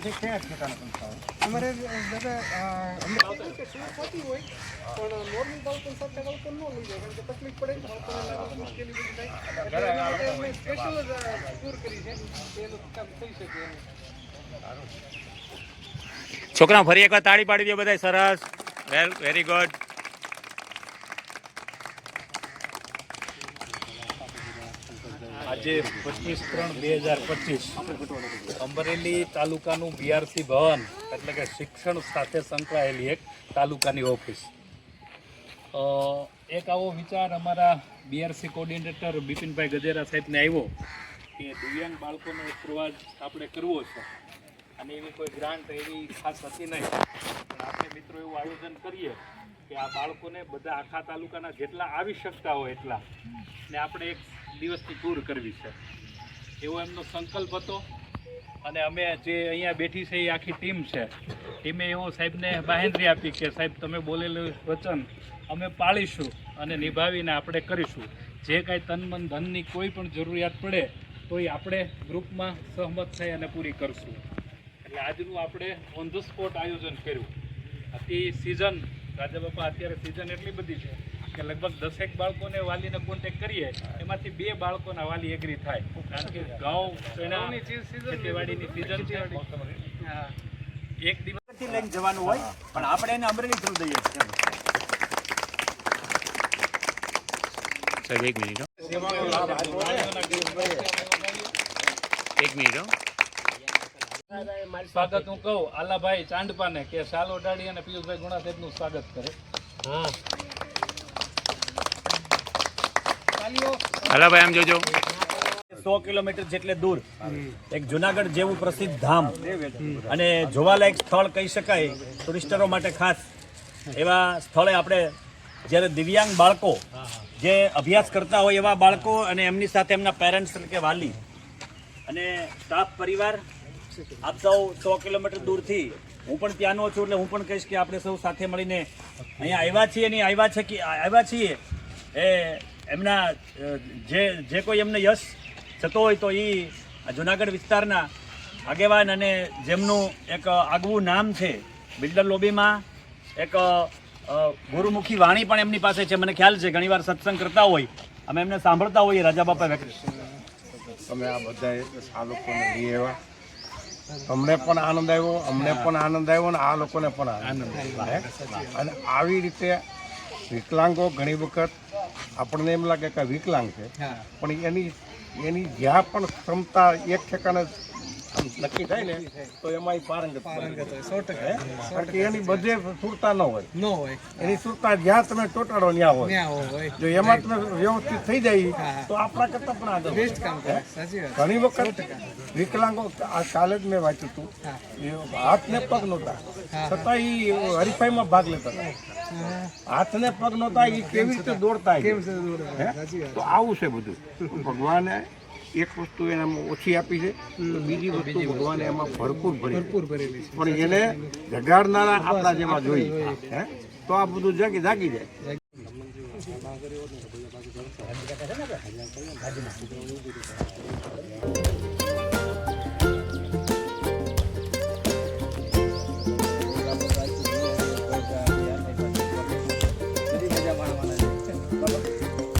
કયા ઠેકાણા અમારે દાદા અમને કે ટૂર પતી હોય પણ નોર્મલ બાળકો સાથે બાળકો ન લઈ જાય કારણ કે તકલીફ પડે ને બાળકોને મુશ્કેલી બધી થાય. એટલે અમે સ્પેશિયલ જ ટૂર કરી છે કે એનું કામ થઈ શકે એમ. છોકરા ફરી એકવાર તાળી પાડી દે બધા સરસ. વેલ વેરી ગુડ આજે પચીસ ત્રણ બે હજાર પચીસ અમરેલી તાલુકાનું બીઆરસી ભવન, એટલે કે શિક્ષણ સાથે સંકળાયેલી એક તાલુકાની ઓફિસ. એક આવો વિચાર અમારા બીઆરસી કોર્ડિનેટર બિપિનભાઈ ગજેરા સાહેબને આવ્યો કે દિવ્યાંગ બાળકોનો એક પ્રવાસ આપણે કરવો છે. અને એવી કોઈ ગ્રાન્ટ એવી ખાસ હતી નહીં. પણ આપણે મિત્રો એવું આયોજન કરીએ કે આ બાળકોને બધા આખા તાલુકાના જેટલા આવી શકતા હોય એટલા. ને આપણે એક દિવસની ટૂર કરવી છે. એવો એમનો સંકલ્પ હતો. અને અમે જે અહીંયા બેઠી છે એ આખી ટીમ છે. ટીમે એવો સાહેબને બાહેંધરી આપી કે, સાહેબ, તમે બોલેલું વચન અમે પાળીશું અને નિભાવીને આપણે કરીશું. જે કાંઈ તન મન ધનની કોઈ પણ જરૂરિયાત પડે તો એ આપણે ગ્રુપમાં સહમત થઈ અને પૂરી કરશું. એટલે આજનું આપણે ઓન ધ સ્પોટ આયોજન કર્યું. આથી સિઝન રાજા બાપા અત્યારે સિઝન એટલી બધી છે કે લગભગ દસેક બાળકોને વાલીને કોન્ટેક કરીએ એમાંથી બે બાળકોના વાલી એગ્રી થાય. કારણ કે ઘઉં ચણા ખેતીવાડીની સિઝન છે. હા. એક દિવસ લઈને જવાનું હોય પણ આપણે એને અમરેલી થ્રુ દઈએ. છીએ સાહેબ એક મિનિટ એક મિનિટ. સ્વાગત હું કહું આલાભાઈ ચાંદપાને કે શાલ ઓઢાડી અને પિયુષભાઈ ગુણા નું સ્વાગત કરે. હાલો ભાઈ આમ જોજો. સો કિલોમીટર જેટલે દૂર એક જુનાગઢ જેવું પ્રસિદ્ધ ધામ. અને જોવાલાયક સ્થળ કહી શકાય ટુરિસ્ટરો માટે ખાસ. એવા સ્થળે આપણે જ્યારે દિવ્યાંગ બાળકો જે અભ્યાસ કરતા હોય એવા બાળકો અને એમની સાથે એમના પેરેન્ટ્સ એટલે કે વાલી અને સ્ટાફ પરિવાર આપ સૌ સો કિલોમીટર દૂરથી હું પણ ત્યાંનો છું એટલે હું પણ કહીશ કે આપણે સૌ સાથે મળીને અહીંયા આવ્યા છીએ ને આવ્યા છે કે આવ્યા છીએ એ એમના જે જે કોઈ એમને યશ થતો હોય તો એ જુનાગઢ વિસ્તારના આગેવાન અને જેમનું એક આગવું નામ છે બિલ્ડર લોબીમાં, એક ગુરુમુખી વાણી પણ એમની પાસે છે. મને ખ્યાલ છે, ઘણીવાર સત્સંગ કરતા હોય, અમે એમને સાંભળતા હોઈએ, રાજા બાપા વ્યક્તિ તમે આ બધા આ લઈ આવ્યા. અમને પણ આનંદ આવ્યો અમને પણ આનંદ આવ્યો અને આ લોકોને પણ આનંદ આવ્યો. અને આવી રીતે વિકલાંગો ઘણી વખત આપણને એમ લાગે કે આ વિકલાંગ છે પણ એની એની જ્યાં પણ ક્ષમતા એક ઠેકાણે આમ નક્કી થાય ને તો એમાં પારંગત પારંગત હોય સો ટકા કારણ કે એની બધે સુરતા ન હોય. ન હોય. એની સુરતા જ્યાં તમે ચોટાડો ત્યાં હોય. જો એમાં તમે વ્યવસ્થિત થઈ જાય તો આપણા કરતા પણ આગળ બેસ્ટ કામ કરે ઘણી વખત વિકલાંગો આ કાલે જ મેં વાંચ્યું હતું હાથ ને પગ નહોતા. છતાં એ હરીફાઈમાં ભાગ લેતા હતા. હાથ ને પગ નહોતા એ કેવી રીતે દોડતા હે? તો આવું છે બધું. ભગવાને એક વસ્તુ એને ઓછી આપી છે તો બીજી વસ્તુ ભગવાને એમાં ભરપૂર ભરી પણ એને જગાડનારા આપણા જેમાં જોઈએ. હે? તો આ બધું જાગી જાગી જાય.